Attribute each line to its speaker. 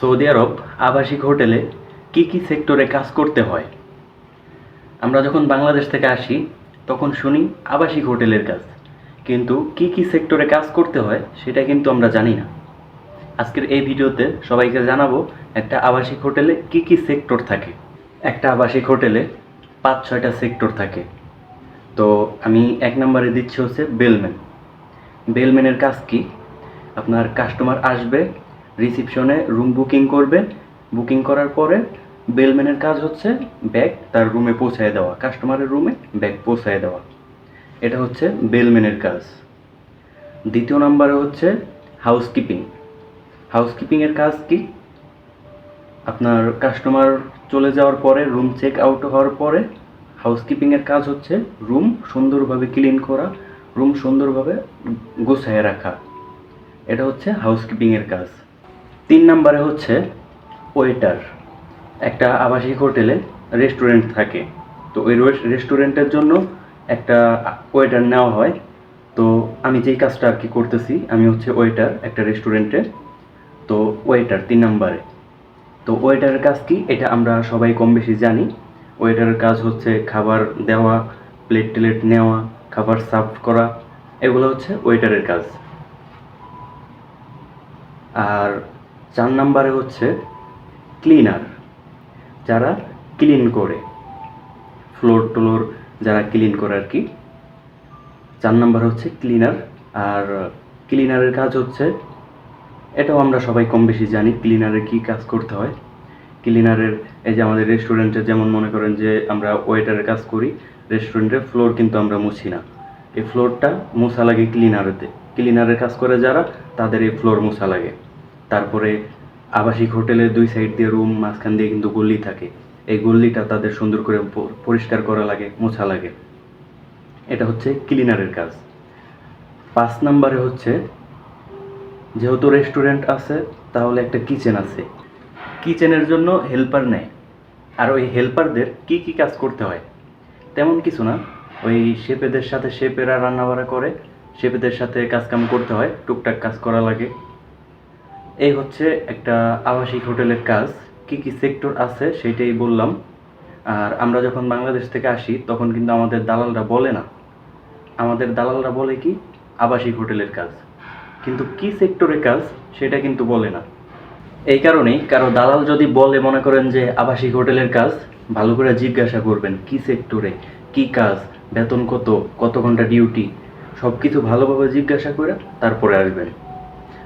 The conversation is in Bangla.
Speaker 1: সৌদি আরব আবাসিক হোটেলে কি কি সেক্টরে কাজ করতে হয়? আমরা যখন বাংলাদেশ থেকে আসি, তখন শুনি আবাসিক হোটেলের কাজ। কিন্তু কি কি সেক্টরে কাজ করতে হয়, সেটা কিন্তু আমরা জানি না। আজকের এই ভিডিওতে সবাইকে জানাব একটা আবাসিক হোটেলে কি কি সেক্টর থাকে। একটা আবাসিক হোটেলে পাঁচ, ছয়টা সেক্টর থাকে। তো আমি এক নম্বরে দিচ্ছি হচ্ছে বেলম্যান বেলম্যানের কাজ কি? আপনার কাস্টমার আসবে রিসিপশনে রুম বুকিং করবে। বুকিং করার পরে বেলম্যানের কাজ হচ্ছে ব্যাগ তার রুমে পৌঁছায় দেওয়া, কাস্টমারের রুমে ব্যাগ পৌঁছায় দেওয়া। এটা হচ্ছে বেলম্যানের কাজ। দ্বিতীয় নম্বরে হচ্ছে হাউসকিপিং হাউসকিপিংয়ের কাজ কি? আপনার কাস্টমার চলে যাওয়ার পরে রুম চেক আউট হওয়ার পরে হাউসকিপিংয়ের কাজ হচ্ছে রুম সুন্দরভাবে ক্লিন করা রুম সুন্দরভাবে গোছায় রাখা। এটা হচ্ছে হাউসকিপিংয়ের কাজ। তিন নম্বরে হচ্ছে ওয়েটার একটা আবাসিক হোটেলে রেস্টুরেন্ট থাকে। তো ওই রেস্টুরেন্টের জন্য একটা ওয়েটার নেওয়া হয়। তো আমি যেই কাজটা আর কি করতেছি, আমি হচ্ছে ওয়েটার একটা রেস্টুরেন্টে তো ওয়েটার তিন নম্বরে। তো ওয়েটারের কাজ কি? এটা আমরা সবাই কম বেশি জানি। ওয়েটারের কাজ হচ্ছে খাবার দেওয়া প্লেট টেলেট নেওয়া, খাবার সার্ভ করা। এগুলো হচ্ছে ওয়েটারের কাজ। আর চার নাম্বারে হচ্ছে ক্লিনার যারা ক্লিন করে। ফ্লোর টোলোর যারা ক্লিন করে আর কি চার নাম্বার হচ্ছে ক্লিনার আর ক্লিনারের কাজ হচ্ছে, এটাও আমরা সবাই কম বেশি জানি ক্লিনারের কী কাজ করতে হয়। ক্লিনারের এই যে আমাদের রেস্টুরেন্টে যেমন মনে করেন যে আমরা ওয়েটারের কাজ করি রেস্টুরেন্টের ফ্লোর কিন্তু আমরা মুছি না। এই ফ্লোরটা মোছা লাগে ক্লিনারেতে ক্লিনারের কাজ করে যারা, তাদের এই ফ্লোর মোছা লাগে। তারপরে আবাসিক হোটেলের দুই সাইড দিয়ে রুম, মাঝখান দিয়ে কিন্তু গল্লি থাকে। এই গল্লিটা তাদের সুন্দর করে পরিষ্কার করা লাগে, মোছা লাগে। এটা হচ্ছে ক্লিনারের কাজ। পাঁচ নাম্বারে হচ্ছে, যেহেতু রেস্টুরেন্ট আছে, তাহলে একটা কিচেন আছে। কিচেনের জন্য হেল্পার নেয়। আর ওই হেল্পারদের কি কি কাজ করতে হয়? তেমন কিছু না। ওই শেপেদের সাথে শেপেরা রান্নাবাড়া করে শেপেদের সাথে কাজকাম করতে হয়, টুকটাক কাজ করা লাগে। এই হচ্ছে একটা আবাসিক হোটেলের কাজ। কি কি সেক্টর আছে সেটাই বললাম। আর আমরা যখন বাংলাদেশ থেকে আসি, তখন কিন্তু আমাদের দালালরা বলে না। আমাদের দালালরা বলে কি? আবাসিক হোটেলের কাজ। কিন্তু কি সেক্টরের কাজ, সেটা কিন্তু বলে না। এই কারণেই কারও দালাল যদি বলে মনে করেন যে আবাসিক হোটেলের কাজ, ভালো করে জিজ্ঞাসা করবেন, কি সেক্টরে কি কাজ? বেতন কত? কত ঘণ্টা ডিউটি সব কিছু ভালোভাবে জিজ্ঞাসা করে তারপরে আসবেন।